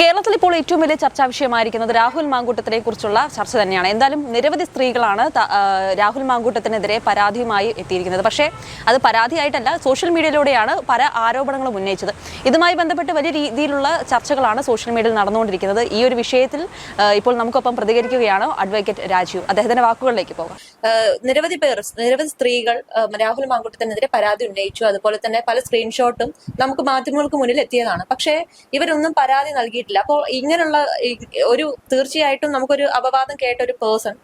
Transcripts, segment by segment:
കേരളത്തിൽ ഇപ്പോൾ ഏറ്റവും വലിയ ചർച്ചാ വിഷയമായിരിക്കുന്നത് രാഹുൽ മാങ്കൂട്ടത്തിനെ കുറിച്ചുള്ള ചർച്ച തന്നെയാണ്. എന്തായാലും നിരവധി സ്ത്രീകളാണ് രാഹുൽ മാങ്കൂട്ടത്തിനെതിരെ പരാതിയുമായി എത്തിയിരിക്കുന്നത്. പക്ഷേ അത് പരാതിയായിട്ടല്ല സോഷ്യൽ മീഡിയയിലൂടെയാണ് പല ആരോപണങ്ങളും ഉന്നയിച്ചത്. ഇതുമായി ബന്ധപ്പെട്ട് വലിയ രീതിയിലുള്ള ചർച്ചകളാണ് സോഷ്യൽ മീഡിയയിൽ നടന്നുകൊണ്ടിരിക്കുന്നത്. ഈ ഒരു വിഷയത്തിൽ ഇപ്പോൾ നമുക്കൊപ്പം പ്രതികരിക്കുകയാണ് അഡ്വക്കേറ്റ് രാജീവ്. അദ്ദേഹത്തിന്റെ വാക്കുകളിലേക്ക് പോകാം. നിരവധി പേർ നിരവധി സ്ത്രീകൾ രാഹുൽ മാങ്കൂട്ടത്തിനെതിരെ പരാതി ഉന്നയിച്ചു. അതുപോലെ തന്നെ പല സ്ക്രീൻഷോട്ടും നമുക്ക് മാധ്യമങ്ങൾക്ക് മുന്നിൽ എത്തിയതാണ്. പക്ഷേ ഇവരൊന്നും പരാതി നൽകിയിട്ടില്ല. അപ്പോൾ ഇങ്ങനെയുള്ള ഒരു തീർച്ചയായിട്ടും നമുക്കൊരു അപവാദം കേട്ട ഒരു പേഴ്സൺ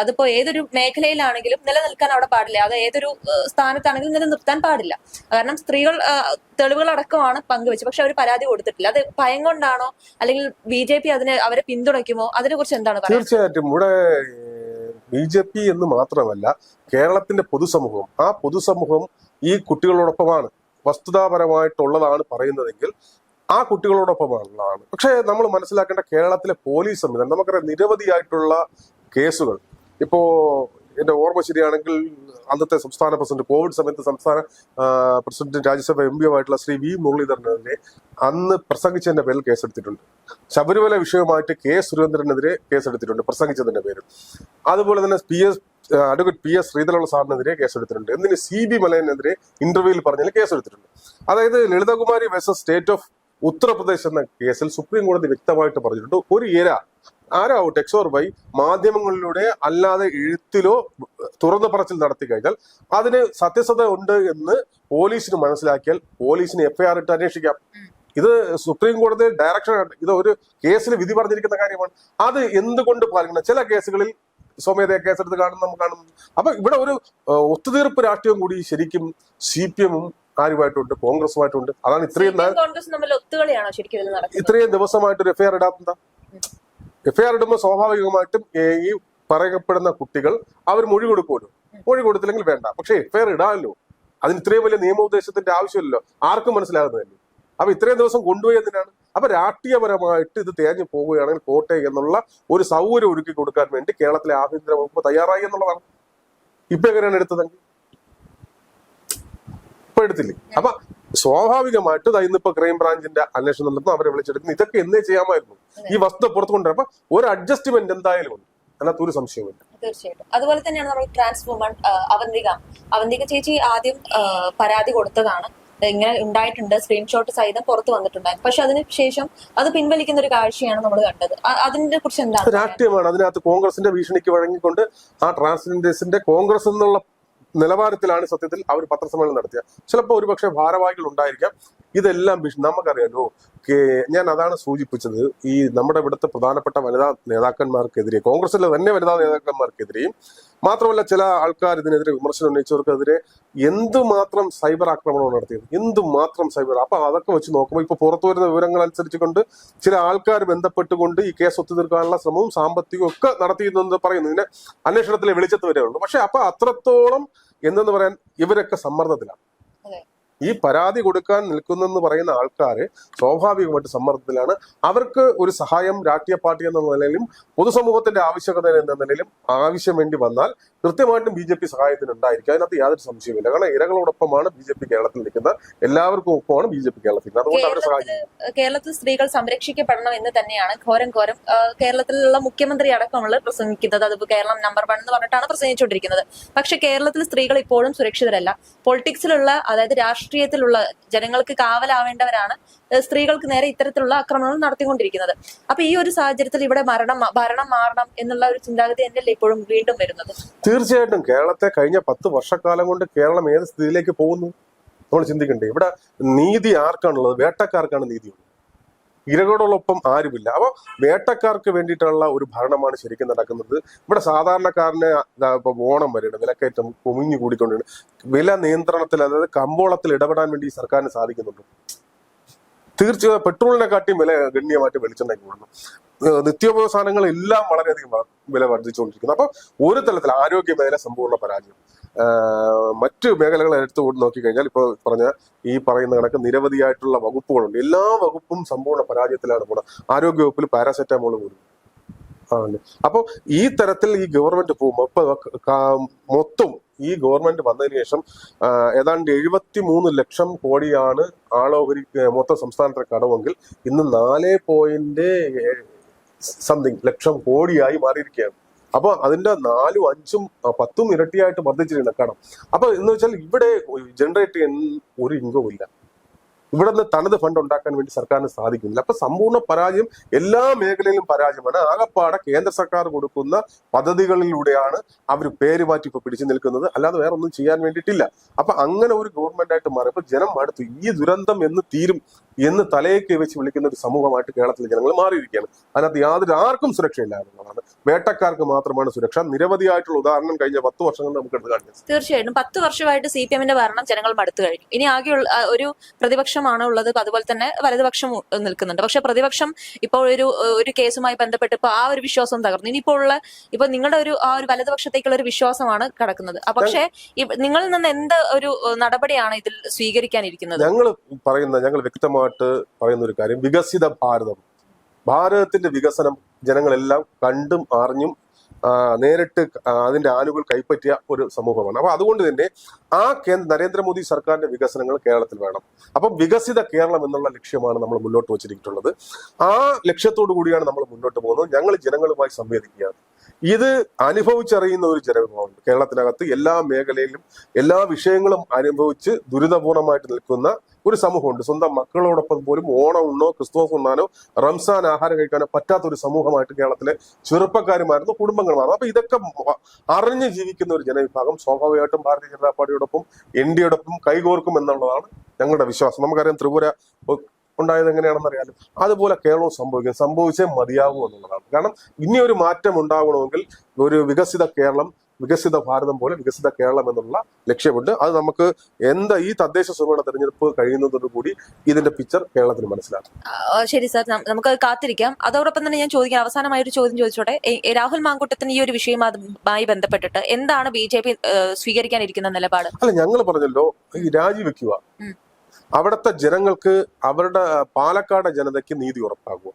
അതിപ്പോ ഏതൊരു മേഖലയിലാണെങ്കിലും നിലനിൽക്കാൻ അവിടെ പാടില്ല. അത് ഏതൊരു സ്ഥാനത്താണെങ്കിലും നിലനിർത്താൻ പാടില്ല. കാരണം സ്ത്രീകൾ തെളിവുകൾ തെളിവുകളടക്കമാണ് പങ്കുവെച്ചത്. പക്ഷെ അവർ പരാതി കൊടുത്തിട്ടില്ല. അത് ഭയം കൊണ്ടാണോ? അല്ലെങ്കിൽ ബി ജെ പി അതിനെ അവരെ പിന്തുണയ്ക്കുമോ? അതിനെ കുറിച്ച് എന്താണ് തീർച്ചയായിട്ടും. ഇവിടെ ബി ജെ പി എന്ന് മാത്രമല്ല കേരളത്തിന്റെ പൊതുസമൂഹം ആ പൊതുസമൂഹം ഈ കുട്ടികളോടൊപ്പമാണ് വസ്തുതാപരമായിട്ടുള്ളതാണ് പറയുന്നതെങ്കിൽ ആ കുട്ടികളോടൊപ്പമുള്ളതാണ്. പക്ഷേ നമ്മൾ മനസ്സിലാക്കേണ്ട കേരളത്തിലെ പോലീസ് സംവിധാനം നമുക്കറിയാം നിരവധിയായിട്ടുള്ള കേസുകൾ. ഇപ്പോ എന്റെ ഓർമ്മ ശരിയാണെങ്കിൽ അന്നത്തെ സംസ്ഥാന പ്രസിഡന്റ് കോവിഡ് സമയത്ത് സംസ്ഥാന പ്രസിഡന്റ് രാജ്യസഭ എം പിയുമായിട്ടുള്ള ശ്രീ വി മുരളീധരനെതിരെ അന്ന് പ്രസംഗിച്ചതിന്റെ പേരിൽ കേസെടുത്തിട്ടുണ്ട്. ശബരിമല വിഷയവുമായിട്ട് കെ സുരേന്ദ്രനെതിരെ കേസെടുത്തിട്ടുണ്ട് പ്രസംഗിച്ചതിന്റെ പേരിൽ. അതുപോലെ തന്നെ P S advocate P S ശ്രീധരനുള്ള സാറിനെതിരെ കേസെടുത്തിട്ടുണ്ട്. എന്തിന് സി ബി മലയനെതിരെ ഇന്റർവ്യൂവിൽ പറഞ്ഞതിൽ കേസെടുത്തിട്ടുണ്ട്. അതായത് Lalita Kumari versus state of Uttar Pradesh എന്ന കേസിൽ സുപ്രീം കോടതി വ്യക്തമായിട്ട് പറഞ്ഞിട്ടുണ്ട്. ഒരു ഇര ആരാവട്ടെ എക്സോർ വൈ മാധ്യമങ്ങളിലൂടെ അല്ലാതെ എഴുത്തിലോ തുറന്നു പറച്ചിൽ നടത്തി കഴിഞ്ഞാൽ അതിന് സത്യസന്ധത ഉണ്ട് എന്ന് പോലീസിന് മനസ്സിലാക്കിയാൽ പോലീസിന് എഫ്ഐആർ ഇട്ട് അന്വേഷിക്കാം. ഇത് സുപ്രീം കോടതി ഡയറക്ഷൻ ഇത് ഒരു കേസിൽ വിധി പറഞ്ഞിരിക്കുന്ന കാര്യമാണ്. അത് എന്തുകൊണ്ട് പാലിക്കണം? ചില കേസുകളിൽ സ്വമേധയാ കേസെടുത്ത് കാണുന്ന നമുക്ക് കാണുന്നു അപ്പൊ ഇവിടെ ഒരു ഒത്തുതീർപ്പ് രാഷ്ട്രീയം കൂടി ശരിക്കും സി പി എമ്മും ആരുമായിട്ടുണ്ട് കോൺഗ്രസുമായിട്ടുണ്ട്. അതാണ് ഇത്രയും ഇത്രയും ദിവസമായിട്ട് ഒരു എഫ്ഐആർ ഇടാത്ത എഫ്ഐആർ ഇടുമ്പോൾ സ്വാഭാവികമായിട്ടും ഈ പറയപ്പെടുന്ന കുട്ടികൾ അവർ മൊഴി കൊടുക്കുമല്ലോ. മൊഴി കൊടുത്തില്ലെങ്കിൽ വേണ്ട. പക്ഷെ എഫ്ഐആർ ഇടാമല്ലോ. അതിന് ഇത്രയും വലിയ നിയമോദ്ദേശത്തിന്റെ ആവശ്യമില്ലല്ലോ. ആർക്കും മനസ്സിലാകുന്നതല്ലേ അപ്പൊ ഇത്രയും ദിവസം കൊണ്ടുപോയി എന്തിനാണ്? അപ്പൊ രാഷ്ട്രീയപരമായിട്ട് ഇത് തേഞ്ഞു പോവുകയാണെങ്കിൽ കോട്ടെ എന്നുള്ള ഒരു സൗകര്യം ഒരുക്കി കൊടുക്കാൻ വേണ്ടി കേരളത്തിലെ ആഭ്യന്തര വകുപ്പ് തയ്യാറായി എന്നുള്ളതാണ്. ഇപ്പൊ എങ്ങനെയാണ് എടുത്തതെങ്കിൽ? എടുത്തില്ലേ അപ്പൊ സ്വാഭാവികമായിട്ട് ഇന്നിപ്പോ ക്രൈംബ്രാഞ്ചിന്റെ അന്വേഷണം നടത്തുന്നു അവരെ വിളിച്ചെടുക്കുന്നു. ഇതൊക്കെ എന്നേ ചെയ്യാമായിരുന്നു. ഈ വസ്തു പുറത്തു കൊണ്ടുവരും അപ്പൊ ഒരു അഡ്ജസ്റ്റ്മെന്റ് എന്തായാലും ഉണ്ട്. അതിനകത്ത് ഒരു സംശയമില്ല തീർച്ചയായിട്ടും. അതുപോലെ തന്നെയാണ് നമ്മൾ ട്രാൻസ് വുമൺ അവന്തിക. അവന്തിക ചേച്ചി ആദ്യം പരാതി കൊടുത്തതാണ്. ഇങ്ങനെ ഉണ്ടായിട്ടുണ്ട്. സ്ക്രീൻഷോട്ട് സഹിതം പുറത്തു വന്നിട്ടുണ്ടായിരുന്നു. പക്ഷെ അതിന് ശേഷം അത് പിൻവലിക്കുന്ന ഒരു കാഴ്ചയാണ് നമ്മൾ കണ്ടത്. അതിനെ കുറിച്ച് എന്താണ്? രാഷ്ട്രീയമാണ്. അതിനകത്ത് കോൺഗ്രസിന്റെ ഭീഷണിക്ക് വഴങ്ങിക്കൊണ്ട് ആ ട്രാൻസ്ജെൻഡേഴ്സിന്റെ കോൺഗ്രസ് എന്നുള്ള നിലവാരത്തിലാണ് സത്യത്തിൽ അവർ പത്രസമ്മേളനം നടത്തിയ. ചിലപ്പോൾ ഒരുപക്ഷെ ഭാരവാഹികൾ ഉണ്ടായിരിക്കാം. ഇതെല്ലാം നമുക്കറിയാലോ ഞാൻ അതാണ് സൂചിപ്പിച്ചത്. ഈ നമ്മുടെ ഇവിടുത്തെ പ്രധാനപ്പെട്ട വനിതാ നേതാക്കന്മാർക്കെതിരെ കോൺഗ്രസിലെ തന്നെ വനിതാ നേതാക്കന്മാർക്കെതിരെയും മാത്രമല്ല ചില ആൾക്കാർ ഇതിനെതിരെ വിമർശനം ഉന്നയിച്ചവർക്കെതിരെ എന്തുമാത്രം സൈബർ ആക്രമണം നടത്തിയത്? എന്തുമാത്രം സൈബർ? അപ്പൊ അതൊക്കെ വെച്ച് നോക്കുമ്പോൾ ഇപ്പൊ പുറത്തു വരുന്ന വിവരങ്ങൾ അനുസരിച്ച് കൊണ്ട് ചില ആൾക്കാർ ബന്ധപ്പെട്ടുകൊണ്ട് ഈ കേസ് ഒത്തുതീർക്കാനുള്ള ശ്രമവും സാമ്പത്തികവും ഒക്കെ നടത്തിയെന്ന് പറയുന്നു ഇതിനെ അന്വേഷണത്തിലെ വെളിച്ചത്ത് വരെയുള്ളൂ പക്ഷെ അപ്പൊ അത്രത്തോളം എന്തെന്ന് പറയാൻ ഇവരൊക്കെ സമ്മർദ്ദത്തിലാണ്. ഈ പരാതി കൊടുക്കാൻ നിൽക്കുന്നെന്ന് പറയുന്ന ആൾക്കാർ സ്വാഭാവികമായിട്ട് സമ്മർദ്ദത്തിലാണ്. അവർക്ക് ഒരു സഹായം രാഷ്ട്രീയ പാർട്ടി എന്ന നിലയിലും പൊതുസമൂഹത്തിന്റെ ആവശ്യകത എന്ന നിലയിലും ആവശ്യം വേണ്ടി വന്നാൽ കൃത്യമായിട്ടും ബി ജെ പി സഹായത്തിന് ഉണ്ടായിരിക്കും. അതിനകത്ത് യാതൊരു സംശയവുമില്ല. കാരണം ഇരകളോടൊപ്പമാണ് ബി ജെ പി കേരളത്തിൽ നിൽക്കുന്നത്. എല്ലാവർക്കും ഒപ്പമാണ് ബി ജെ പി കേരളത്തിൽ. അതുകൊണ്ട് അവരെ സഹായിക്കും. കേരളത്തിൽ സ്ത്രീകൾ സംരക്ഷിക്കപ്പെടണം എന്ന് തന്നെയാണ് ഘോരം ഘോരം കേരളത്തിലുള്ള മുഖ്യമന്ത്രി അടക്കമുള്ള പ്രസംഗിക്കുന്നത്. അതിപ്പോ കേരളം നമ്പർ വൺ എന്ന് പറഞ്ഞിട്ടാണ് പ്രസംഗിച്ചുകൊണ്ടിരിക്കുന്നത്. പക്ഷെ കേരളത്തിൽ സ്ത്രീകൾ ഇപ്പോഴും സുരക്ഷിതരല്ല. പൊളിറ്റിക്സിലുള്ള അതായത് രാഷ്ട്രീയത്തിലുള്ള ജനങ്ങൾക്ക് കാവലാവേണ്ടവരാണ് സ്ത്രീകൾക്ക് നേരെ ഇത്തരത്തിലുള്ള ആക്രമണങ്ങൾ നടത്തിക്കൊണ്ടിരിക്കുന്നത്. അപ്പൊ ഈ ഒരു സാഹചര്യത്തിൽ ഇവിടെ മരണം ഭരണം മാറണം എന്നുള്ള ഒരു ചിന്താഗതി തന്നെയല്ലേ ഇപ്പോഴും വീണ്ടും വരുന്നത്? തീർച്ചയായിട്ടും കേരളത്തെ കഴിഞ്ഞ പത്ത് വർഷക്കാലം കൊണ്ട് കേരളം ഏത് സ്ഥിതിയിലേക്ക് പോകുന്നു? നമ്മൾ ചിന്തിക്കണ്ടേ. ഇവിടെ നീതി ആർക്കാണുള്ളത്? വേട്ടക്കാർക്കാണ് നീതിയുള്ളത് ഇരകളോടൊപ്പം ആരുമില്ല. അപ്പോൾ വേട്ടക്കാർക്ക് വേണ്ടിയിട്ടുള്ള ഒരു ഭരണമാണ് ശരിക്കും നടക്കുന്നത്. ഇവിടെ സാധാരണക്കാരനെ ഇപ്പോൾ ഇപ്പൊ ഓണം വരെയാണ് വിലക്കയറ്റം കുമിഞ്ഞു കൂടിക്കൊണ്ടിരുന്നു വില നിയന്ത്രണത്തിൽ അതായത് കമ്പോളത്തിൽ ഇടപെടാൻ വേണ്ടി ഈ സർക്കാരിന് സാധിക്കുന്നുണ്ട്? തീർച്ചയായും പെട്രോളിനെ കാട്ടി വില ഗണ്യമായിട്ട് വെളിച്ചെണ്ണയ്ക്ക് കൂടുന്നു. നിത്യോപയോഗ സാധനങ്ങൾ എല്ലാം വളരെയധികം വില വർദ്ധിച്ചുകൊണ്ടിരിക്കുന്നു. അപ്പൊ ഒരു തലത്തിൽ ആരോഗ്യ മേഖല സമ്പൂർണ പരാജയം മറ്റു മേഖലകൾ എടുത്തു നോക്കിക്കഴിഞ്ഞാൽ ഇപ്പോൾ പറഞ്ഞ ഈ പറയുന്ന കണക്ക് നിരവധിയായിട്ടുള്ള വകുപ്പുകളുണ്ട്. എല്ലാ വകുപ്പും സമ്പൂർണ പരാജയത്തിലാണ് കൂടെ ആരോഗ്യ വകുപ്പിൽ പാരാസെറ്റാമോൾ കൂടി ആണ് അപ്പൊ ഈ തരത്തിൽ ഈ ഗവൺമെന്റ് പോകുമ്പോൾ മൊത്തം ഈ ഗവൺമെന്റ് വന്നതിന് ശേഷം ഏതാണ്ട് എഴുപത്തി മൂന്ന് ലക്ഷം കോടിയാണ് ആളോഹരി മൊത്തം സംസ്ഥാനത്തെ കടമെങ്കിൽ ഇന്ന് നാല് പോയിന്റ് സംതിങ് ലക്ഷം കോടിയായി മാറിയിരിക്കുകയാണ്. അപ്പൊ അതിന്റെ നാലും അഞ്ചും പത്തും ഇരട്ടിയായിട്ട് വർദ്ധിച്ചിരിക്കുന്ന കടം അപ്പൊ എന്ന് വെച്ചാൽ ഇവിടെ ജനറേറ്റ് ചെയ്യുന്ന ഒരു ഇൻകവും ഇല്ല. ഇവിടെ നിന്ന് തനത് ഫണ്ട് ഉണ്ടാക്കാൻ വേണ്ടി സർക്കാരിന് സാധിക്കുന്നില്ല. അപ്പൊ സമ്പൂർണ പരാജയം എല്ലാ മേഖലയിലും പരാജയമാണ്. ആകപ്പാടെ കേന്ദ്ര സർക്കാർ കൊടുക്കുന്ന പദ്ധതികളിലൂടെയാണ് അവർ പേര് മാറ്റി ഇപ്പൊ പിടിച്ചു നിൽക്കുന്നത്. അല്ലാതെ വേറെ ഒന്നും ചെയ്യാൻ വേണ്ടിയിട്ടില്ല. അപ്പൊ അങ്ങനെ ഒരു ഗവൺമെന്റ് ആയിട്ട് മാറിയപ്പോൾ ജനം മടുത്തു ഈ ദുരന്തം എന്ന് തീരും. എന്ന് തലയൊക്കെ വെച്ച് വിളിക്കുന്ന ഒരു സമൂഹമായിട്ട് കേരളത്തിലെ ജനങ്ങൾ മാറിയിരിക്കുകയാണ്. അതിനകത്ത് യാതൊരു ആർക്കും സുരക്ഷയില്ല എന്നുള്ളതാണ്. വേട്ടക്കാർക്ക് മാത്രമാണ് സുരക്ഷ. നിരവധിയായിട്ടുള്ള ഉദാഹരണം കഴിഞ്ഞ പത്ത് വർഷങ്ങൾ നമുക്ക് എടുത്ത് കാണിക്കാം തീർച്ചയായിട്ടും. പത്ത് വർഷമായിട്ട് സി പി എമ്മിന്റെ ഭരണം ജനങ്ങൾ മടുത്തു കഴിഞ്ഞു. ഇനി ആകെയുള്ള ഒരു പ്രതിപക്ഷമാണ് ഉള്ളത്. അതുപോലെ തന്നെ വലതുപക്ഷം നിൽക്കുന്നുണ്ട്. പക്ഷെ പ്രതിപക്ഷം ഇപ്പോൾ ഒരു ഒരു കേസുമായി ബന്ധപ്പെട്ട് ഇപ്പൊ ആ ഒരു വിശ്വാസം തകർന്നു. ഇനിയിപ്പോൾ ഉള്ള ഇപ്പൊ നിങ്ങളുടെ ഒരു ആ ഒരു വലതുപക്ഷത്തേക്കുള്ള ഒരു വിശ്വാസമാണ് കടക്കുന്നത്. പക്ഷെ നിങ്ങളിൽ നിന്ന് എന്ത് ഒരു നടപടിയാണ് ഇതിൽ സ്വീകരിക്കാനിരിക്കുന്നത്? ഞങ്ങൾ പറയുന്ന ഞങ്ങൾ വ്യക്തമായിട്ട് പറയുന്ന ഒരു കാര്യം വികസിത ഭാരതം. ഭാരതത്തിന്റെ വികസനം ജനങ്ങളെല്ലാം കണ്ടും അറിഞ്ഞും നേരിട്ട് അതിന്റെ ആനുകൾ കൈപ്പറ്റിയ ഒരു സമൂഹമാണ്. അപ്പൊ അതുകൊണ്ട് തന്നെ ആ കേന്ദ്ര നരേന്ദ്രമോദി സർക്കാരിന്റെ വികസനങ്ങൾ കേരളത്തിൽ വേണം. അപ്പം വികസിത കേരളം എന്നുള്ള ലക്ഷ്യമാണ് നമ്മൾ മുന്നോട്ട് വച്ചിരിക്കുന്നത്. ആ ലക്ഷ്യത്തോടു കൂടിയാണ് നമ്മൾ മുന്നോട്ട് പോകുന്നത്. ഞങ്ങൾ ജനങ്ങളുമായി സംവേദിക്കുകയാണ്. ഇത് അനുഭവിച്ചറിയുന്ന ഒരു ജനവിഭാഗമുണ്ട്. കേരളത്തിനകത്ത് എല്ലാ മേഖലയിലും എല്ലാ വിഷയങ്ങളും അനുഭവിച്ച് ദുരിതപൂർണമായിട്ട് നിൽക്കുന്ന ഒരു സമൂഹമുണ്ട്. സ്വന്തം മക്കളോടൊപ്പം പോലും ഓണം ഉണ്ണോ ക്രിസ്തുമസ് ഉണ്ണാനോ റംസാൻ ആഹാരം കഴിക്കാനോ പറ്റാത്ത ഒരു സമൂഹമായിട്ട് കേരളത്തിലെ ചെറുപ്പക്കാരുമായിരുന്നു കുടുംബങ്ങളുമായിരുന്നു. അപ്പൊ ഇതൊക്കെ അറിഞ്ഞു ജീവിക്കുന്ന ഒരു ജനവിഭാഗം സ്വാഭാവികമായിട്ടും ഭാരതീയ ജനതാ പാർട്ടിയോടൊപ്പം എൻ ഡിയോടൊപ്പം കൈകോർക്കും എന്നുള്ളതാണ് ഞങ്ങളുടെ വിശ്വാസം. നമുക്കറിയാം ത്രിപുര ഉണ്ടായത് എങ്ങനെയാണെന്ന് അറിയാലും. അതുപോലെ കേരളവും സംഭവിക്കും. സംഭവിച്ചേ മതിയാകൂ എന്നുള്ളതാണ്. കാരണം ഇനി ഒരു മാറ്റം ഉണ്ടാകണമെങ്കിൽ ഒരു വികസിത കേരളം വികസിത ഭാരതം പോലെ വികസിത കേരളം എന്നുള്ള ലക്ഷ്യമുണ്ട്. അത് നമുക്ക് എന്താ ഈ തദ്ദേശ സ്വയംഭരണ തെരഞ്ഞെടുപ്പ് കഴിയുന്നതോടുകൂടി ഇതിന്റെ പിക്ചർ കേരളത്തിന് മനസ്സിലാക്കും. ശരി സാർ. നമുക്ക് കാത്തിരിക്കാം. അതോടൊപ്പം തന്നെ ഞാൻ ചോദിക്കാം. അവസാനമായ ഒരു ചോദ്യം ചോദിച്ചോട്ടെ. രാഹുൽ മാങ്കൂട്ടത്തിന് ഈ ഒരു വിഷയവുമായി ബന്ധപ്പെട്ടിട്ട് എന്താണ് ബി ജെ പി സ്വീകരിക്കാനിരിക്കുന്ന നിലപാട്? അല്ല ഞങ്ങൾ പറഞ്ഞല്ലോ ഈ രാജിവെക്കുക. അവിടുത്തെ ജനങ്ങൾക്ക് അവരുടെ പാലക്കാട് ജനതയ്ക്ക് നീതി ഉറപ്പാകുക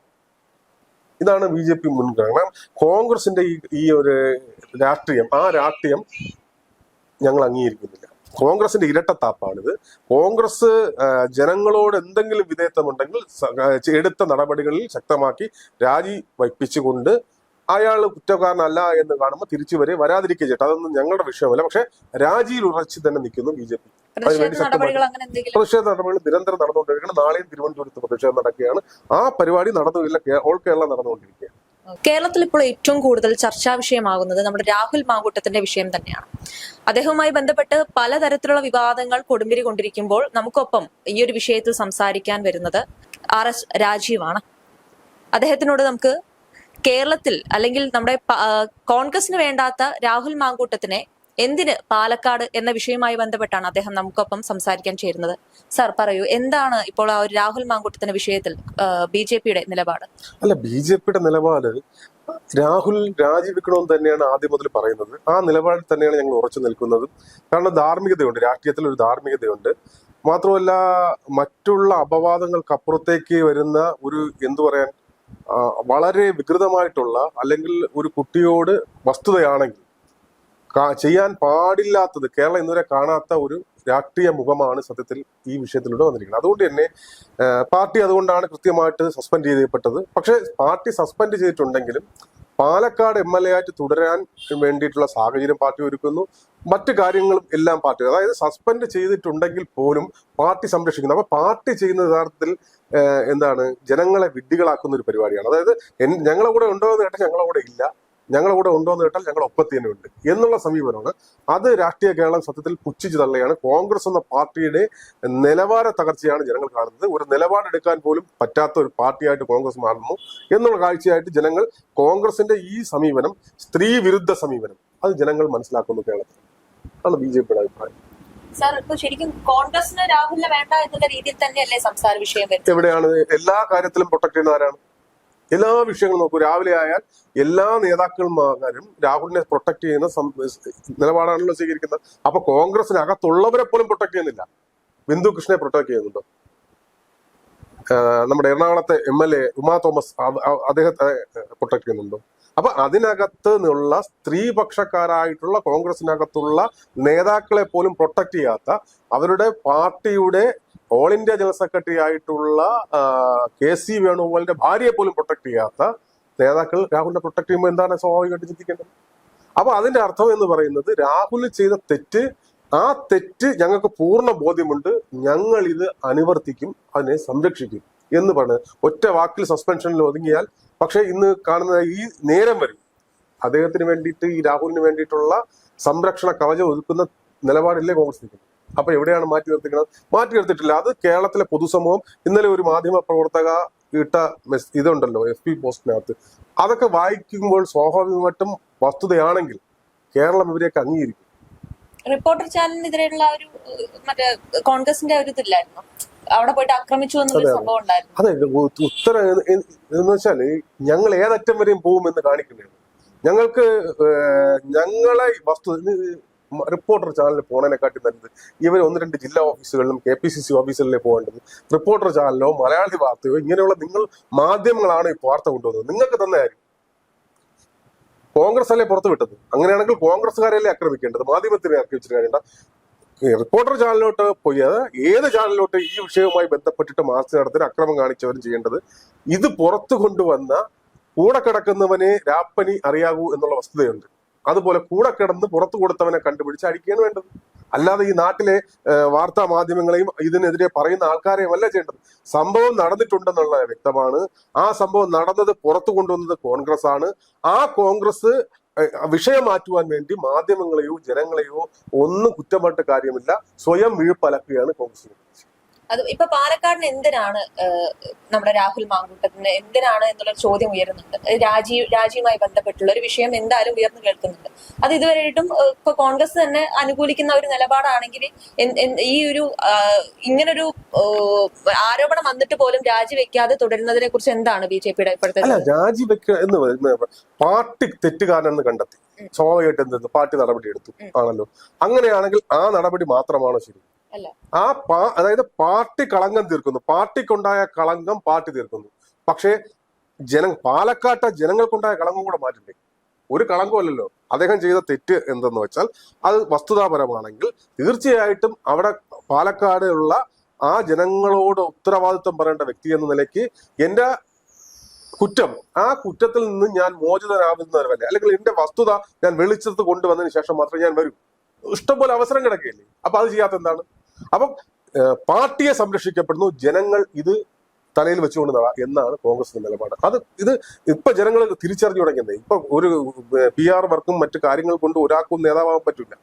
ഇതാണ് ബി ജെ പി മുൻഗണന. കോൺഗ്രസിന്റെ ഈ ഈ ഒരു രാഷ്ട്രീയം ആ രാഷ്ട്രീയം ഞങ്ങൾ അംഗീകരിക്കുന്നില്ല. കോൺഗ്രസിന്റെ ഇരട്ടത്താപ്പാണിത്. കോൺഗ്രസ് ജനങ്ങളോട് എന്തെങ്കിലും വിധേയത്വമുണ്ടെങ്കിൽ എടുത്ത നടപടികളിൽ ശക്തമാക്കി രാജി വയ്പ്പിച്ചുകൊണ്ട് അയാൾ കുറ്റക്കാരനല്ല എന്ന് കാണുമ്പോൾ തിരിച്ചു വരെ വരാതിരിക്കുക ചെയ്യട്ടെ അതൊന്നും ഞങ്ങളുടെ വിഷയമല്ല. പക്ഷെ രാജിയിൽ ഉറച്ചു തന്നെ നിൽക്കുന്നു ബി ജെ പി. അതിനുവേണ്ടി ശക്തമായി- പ്രതിഷേധ നടപടികൾ നിരന്തരം നടന്നുകൊണ്ടിരിക്കുകയാണ്. നാളെയും തിരുവനന്തപുരത്ത് പ്രതിഷേധം നടക്കുകയാണ്. ആ പരിപാടി നടന്നുമില്ല ഓൾ കേരള നടന്നുകൊണ്ടിരിക്കുകയാണ്. കേരളത്തിൽ ഇപ്പോൾ ഏറ്റവും കൂടുതൽ ചർച്ചാ വിഷയമാകുന്നത് നമ്മുടെ രാഹുൽ മാങ്കൂട്ടത്തിന്റെ വിഷയം തന്നെയാണ്. അദ്ദേഹവുമായി ബന്ധപ്പെട്ട് പലതരത്തിലുള്ള വിവാദങ്ങൾ കൊടുമ്പിരി കൊണ്ടിരിക്കുമ്പോൾ നമുക്കൊപ്പം ഈ ഒരു വിഷയത്തിൽ സംസാരിക്കാൻ വരുന്നത് ആർ എസ് രാജീവാണ്. അദ്ദേഹത്തിനോട് നമുക്ക് കേരളത്തിൽ അല്ലെങ്കിൽ നമ്മുടെ കോൺഗ്രസിന് വേണ്ടാത്ത രാഹുൽ മാങ്കൂട്ടത്തിനെ എന്തിന് പാലക്കാട് എന്ന വിഷയവുമായി ബന്ധപ്പെട്ടാണ് അദ്ദേഹം നമുക്കൊപ്പം സംസാരിക്കാൻ ചേരുന്നത്? സാർ പറയൂ എന്താണ് ഇപ്പോൾ ആ ഒരു രാഹുൽ മാങ്കൂട്ടത്തിന്റെ വിഷയത്തിൽ ബി ജെ പിയുടെ നിലപാട്? അല്ല ബി ജെ പിയുടെ നിലപാട് രാഹുൽ രാജിവെക്കണമെന്ന് തന്നെയാണ് ആദ്യം മുതൽ പറയുന്നത്. ആ നിലപാടിൽ തന്നെയാണ് ഞങ്ങൾ ഉറച്ചു നിൽക്കുന്നത്. കാരണം ധാർമ്മികതയുണ്ട് രാഷ്ട്രീയത്തിൽ ഒരു ധാർമ്മികതയുണ്ട്. മാത്രമല്ല മറ്റുള്ള അപവാദങ്ങൾക്കപ്പുറത്തേക്ക് വരുന്ന ഒരു എന്തു പറയാൻ വളരെ വികൃതമായിട്ടുള്ള അല്ലെങ്കിൽ ഒരു കുട്ടിയോട് വസ്തുതയാണെങ്കിൽ ചെയ്യാൻ പാടില്ലാത്തത് കേരളം ഇന്നുവരെ കാണാത്ത ഒരു രാഷ്ട്രീയ മുഖമാണ് സത്യത്തിൽ ഈ വിഷയത്തിലൂടെ വന്നിരിക്കുന്നത്. അതുകൊണ്ട് തന്നെ പാർട്ടി അതുകൊണ്ടാണ് കൃത്യമായിട്ട് സസ്പെൻഡ് ചെയ്യപ്പെട്ടത്. പക്ഷേ പാർട്ടി സസ്പെൻഡ് ചെയ്തിട്ടുണ്ടെങ്കിലും പാലക്കാട് എം എൽ എ ആയിട്ട് തുടരാൻ വേണ്ടിയിട്ടുള്ള സാഹചര്യം പാർട്ടി ഒരുക്കുന്നു. മറ്റു കാര്യങ്ങളും എല്ലാം പാർട്ടി അതായത് സസ്പെൻഡ് ചെയ്തിട്ടുണ്ടെങ്കിൽ പോലും പാർട്ടി സംരക്ഷിക്കുന്നു. അപ്പൊ പാർട്ടി ചെയ്യുന്ന യഥാർത്ഥത്തിൽ എന്താണ് ജനങ്ങളെ വിഡ്ഢികളാക്കുന്ന ഒരു പരിപാടിയാണ്. അതായത് ഞങ്ങളെ കൂടെ ഉണ്ടോ എന്ന് കേട്ടാൽ ഞങ്ങളെ കൂടെ ഇല്ല. ഞങ്ങളുടെ കൂടെ ഉണ്ടോ എന്ന് കേട്ടാൽ ഞങ്ങൾ ഒപ്പത്തി തന്നെ ഉണ്ട് എന്നുള്ള സമീപനമാണ്. അത് രാഷ്ട്രീയ കേരളം സത്യത്തിൽ പുച്ഛിച്ചു തള്ളുകയാണ്. കോൺഗ്രസ് എന്ന പാർട്ടിയുടെ നിലവാര തകർച്ചയാണ് ജനങ്ങൾ കാണുന്നത്. ഒരു നിലപാടെടുക്കാൻ പോലും പറ്റാത്ത ഒരു പാർട്ടിയായിട്ട് കോൺഗ്രസ് മാറുന്നു എന്നുള്ള കാഴ്ചയായിട്ട് ജനങ്ങൾ കോൺഗ്രസിന്റെ ഈ സമീപനം സ്ത്രീ വിരുദ്ധ സമീപനം അത് ജനങ്ങൾ മനസ്സിലാക്കുന്നു കേരളത്തിൽ. അതാണ് ബി ജെ പിയുടെ അഭിപ്രായം. ശരിക്കും വേണ്ട രീതിയിൽ തന്നെയല്ലേ സംസാര വിഷയം എവിടെയാണ് എല്ലാ കാര്യത്തിലും പ്രൊട്ടക്ട് ചെയ്യുന്ന ആരാണ്? എല്ലാ വിഷയങ്ങളും നോക്കൂ രാവിലെ ആയാൽ എല്ലാ നേതാക്കന്മാരും രാഹുലിനെ പ്രൊട്ടക്ട് ചെയ്യുന്ന നിലപാടാണല്ലോ സ്വീകരിക്കുന്നത്. അപ്പൊ കോൺഗ്രസിനകത്തുള്ളവരെ പോലും പ്രൊട്ടക്ട് ചെയ്യുന്നില്ല. ബിന്ദു കൃഷ്ണനെ പ്രൊട്ടക്ട് ചെയ്യുന്നുണ്ടോ? നമ്മുടെ എറണാകുളത്തെ M L A Uma Thomas അദ്ദേഹത്തെ പ്രൊട്ടക്ട് ചെയ്യുന്നുണ്ടോ? അപ്പൊ അതിനകത്ത് നിന്നുള്ള സ്ത്രീപക്ഷക്കാരായിട്ടുള്ള കോൺഗ്രസിനകത്തുള്ള നേതാക്കളെ പോലും പ്രൊട്ടക്ട് ചെയ്യാത്ത അവരുടെ പാർട്ടിയുടെ ഓൾ ഇന്ത്യ ജനറൽ സെക്രട്ടറി ആയിട്ടുള്ള കെ സി വേണുഗോപാലിന്റെ ഭാര്യയെ പോലും പ്രൊട്ടക്ട് ചെയ്യാത്ത നേതാക്കൾ രാഹുലിനെ പ്രൊട്ടക്ട് ചെയ്യുമ്പോൾ എന്താണ് സ്വാഭാവികമായിട്ട് ചിന്തിക്കേണ്ടത്? അപ്പൊ അതിന്റെ അർത്ഥം എന്ന് പറയുന്നത് രാഹുൽ ചെയ്ത തെറ്റ് ആ തെറ്റ് ഞങ്ങൾക്ക് പൂർണ ബോധ്യമുണ്ട്. ഞങ്ങൾ ഇത് അനുവർത്തിക്കും അതിനെ സംരക്ഷിക്കും എന്ന് പറഞ്ഞ് ഒറ്റ വാക്കിൽ സസ്പെൻഷനിൽ ഒതുങ്ങിയാൽ പക്ഷെ ഇന്ന് കാണുന്ന ഈ നേരം വരെ അദ്ദേഹത്തിന് വേണ്ടിയിട്ട് ഈ രാഹുലിന് വേണ്ടിയിട്ടുള്ള സംരക്ഷണ കവചം ഒതുക്കുന്ന നിലപാടില്ലേ കോൺഗ്രസ് നിൽക്കുന്നത്? അപ്പൊ എവിടെയാണ് മാറ്റി നിർത്തിക്കുന്നത്? മാറ്റി നിർത്തിയിട്ടില്ല. അത് കേരളത്തിലെ പൊതുസമൂഹം ഇന്നലെ ഒരു മാധ്യമ പ്രവർത്തക ഇട്ട ഇതുണ്ടല്ലോ എഫ് പി പോസ്റ്റിനകത്ത്. അതൊക്കെ വായിക്കുമ്പോൾ സ്വാഭാവികമായിട്ടും വസ്തുതയാണെങ്കിൽ കേരളം ഇവരെയൊക്കെ അംഗീകരിക്കും. റിപ്പോർട്ടർ ചാനലിനെതിരെയുള്ള ഒരു മറ്റേ കോൺഗ്രസിന്റെ ഒരു ഇതില്ലായിരുന്നു? അവിടെ പോയിട്ട് ആക്രമിച്ചു എന്നൊരു സംഭവം ഉണ്ടായിരുന്നു. അതെ ഉത്തരം എന്ന് വെച്ചാൽ ഞങ്ങൾ ഏതറ്റം വരെയും പോകുമെന്ന് കാണിക്കുന്നതാണ് ഞങ്ങൾക്ക് ഞങ്ങളെ വസ്തു റിപ്പോർട്ടർ ചാനലിൽ പോണതിനെക്കാട്ടി നല്ലത് ഇവർ ഒന്ന് രണ്ട് ജില്ലാ ഓഫീസുകളിലും കെ പി സി സി ഓഫീസുകളിലേ പോകേണ്ടത്. റിപ്പോർട്ടർ ചാനലോ മലയാളി വാർത്തയോ ഇങ്ങനെയുള്ള നിങ്ങൾ മാധ്യമങ്ങളാണ് ഈ വാർത്ത കൊണ്ടുവന്നത്. നിങ്ങൾക്ക് തന്നെ ആയിരിക്കും കോൺഗ്രസ് അല്ലേ പുറത്തു വിട്ടത് അങ്ങനെയാണെങ്കിൽ കോൺഗ്രസ്സുകാരല്ലേ ആക്രമിക്കേണ്ടത്? മാധ്യമത്തിനെ ആക്രമിച്ചിട്ട് കാര്യണ്ട ഈ റിപ്പോർട്ടർ ചാനലിലോട്ട് പോയി. അത് ഏത് ചാനലിലോട്ട് ഈ വിഷയവുമായി ബന്ധപ്പെട്ടിട്ട് മാർച്ച് നടത്തി അക്രമം കാണിച്ചവരും ചെയ്യേണ്ടത്. ഇത് പുറത്തു കൊണ്ടുവന്ന കൂടെ കിടക്കുന്നവനെ രാപ്പനി അറിയാകൂ എന്നുള്ള വസ്തുതയുണ്ട്. അതുപോലെ കൂടെ കിടന്ന് പുറത്തു കൊടുത്തവനെ കണ്ടുപിടിച്ച് അടിക്കുകയാണ് വേണ്ടത്. അല്ലാതെ ഈ നാട്ടിലെ വാർത്താ മാധ്യമങ്ങളെയും ഇതിനെതിരെ പറയുന്ന ആൾക്കാരെയും അല്ല ചെയ്യേണ്ടത്. സംഭവം നടന്നിട്ടുണ്ടെന്നുള്ള വ്യക്തമാണ്. ആ സംഭവം നടന്നത് പുറത്തു കൊണ്ടുവന്നത് കോൺഗ്രസ് ആണ് ആ കോൺഗ്രസ് വിഷയം മാറ്റുവാൻ വേണ്ടി മാധ്യമങ്ങളെയോ ജനങ്ങളെയോ ഒന്നും കുറ്റമായിട്ട് കാര്യമില്ല. സ്വയം വീഴ്പ്പലക്കുകയാണ് കോൺഗ്രസ് അത് ഇപ്പൊ പാലക്കാടിന് എന്തിനാണ് നമ്മുടെ രാഹുൽ മാങ്കൂട്ടത്തിന് എന്തിനാണ് എന്നുള്ള ചോദ്യം ഉയരുന്നുണ്ട്. രാജി രാജിയുമായി ബന്ധപ്പെട്ടുള്ള ഒരു വിഷയം എന്തായാലും ഉയർന്നു കേൾക്കുന്നുണ്ട്. അത് ഇതുവരെയായിട്ടും ഇപ്പൊ കോൺഗ്രസ് തന്നെ അനുകൂലിക്കുന്ന ഒരു നിലപാടാണെങ്കിൽ ഈ ഒരു ഇങ്ങനൊരു ആരോപണം വന്നിട്ട് പോലും രാജിവെക്കാതെ തുടരുന്നതിനെ കുറിച്ച് എന്താണ് ബി ജെ പിയുടെ ഇപ്പോഴത്തെ അല്ല രാജിവെക്ക എന്ന് പറയുന്നത് പാർട്ടി തെറ്റുകാരനെന്ന് കണ്ടെത്തി. സ്വാഭാവികമായിട്ട് എന്തെന്ന് പാർട്ടി നടപടി എടുത്തു. ആണല്ലോ. അങ്ങനെയാണെങ്കിൽ ആ നടപടി മാത്രമാണോ ശരി. ആ പാ അതായത് പാർട്ടി കളങ്കം തീർക്കുന്നു. പാർട്ടിക്കുണ്ടായ കളങ്കം പാർട്ടി തീർക്കുന്നു. പക്ഷേ ജന പാലക്കാട്ടെ ജനങ്ങൾക്കുണ്ടായ കളങ്കം കൂടെ മാറ്റണ്ടേ? ഒരു കളങ്കമല്ലല്ലോ. അദ്ദേഹം ചെയ്ത തെറ്റ് എന്തെന്ന് വെച്ചാൽ അത് വസ്തുതാപരമാണെങ്കിൽ തീർച്ചയായിട്ടും അവിടെ പാലക്കാടുള്ള ആ ജനങ്ങളോട് ഉത്തരവാദിത്വം പറയേണ്ട വ്യക്തി എന്ന നിലയ്ക്ക് എന്റെ കുറ്റം ആ കുറ്റത്തിൽ നിന്ന് ഞാൻ മോചിതനാവുന്നവരല്ല അല്ലെങ്കിൽ എന്റെ വസ്തുത ഞാൻ വെളിച്ചത്ത് കൊണ്ടുവന്നതിന് ശേഷം മാത്രമേ ഞാൻ വരൂ. ഇഷ്ടംപോലെ അവസരം കിടക്കുകയില്ലേ? അപ്പൊ അത് ചെയ്യാത്ത എന്താണ് അപ്പം പാർട്ടിയെ സംരക്ഷിക്കപ്പെടുന്നു ജനങ്ങൾ ഇത് തലയിൽ വെച്ചുകൊണ്ട് നട എന്നാണ് കോൺഗ്രസിന്റെ നിലപാട്. അത് ഇത് ഇപ്പൊ ജനങ്ങൾ തിരിച്ചറിഞ്ഞു തുടങ്ങിയത് ഇപ്പൊ ഒരു പി ആർ വർക്കും മറ്റു കാര്യങ്ങൾ കൊണ്ട് ഒരാൾക്കും നേതാവാകാൻ പറ്റില്ല.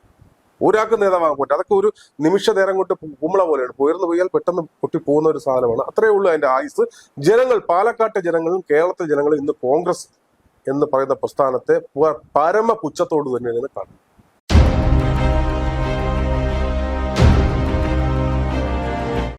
ഒരാൾക്കും നേതാവാകാൻ പറ്റില്ല. അതൊക്കെ ഒരു നിമിഷ നേരം കൊണ്ട് കുമ്പള പോലെയാണ്. ഉയർന്നു പോയാൽ പെട്ടെന്ന് പൊട്ടി പോകുന്ന ഒരു സാധനമാണ്. അത്രയേ ഉള്ളൂ അതിന്റെ ആയുസ്. ജനങ്ങൾ പാലക്കാട്ടെ ജനങ്ങളും കേരളത്തിലെ ജനങ്ങളും ഇന്ന് കോൺഗ്രസ് എന്ന് പറയുന്ന പ്രസ്ഥാനത്തെ പരമ പുച്ഛത്തോട് തന്നെയാണ് കാണുന്നത്.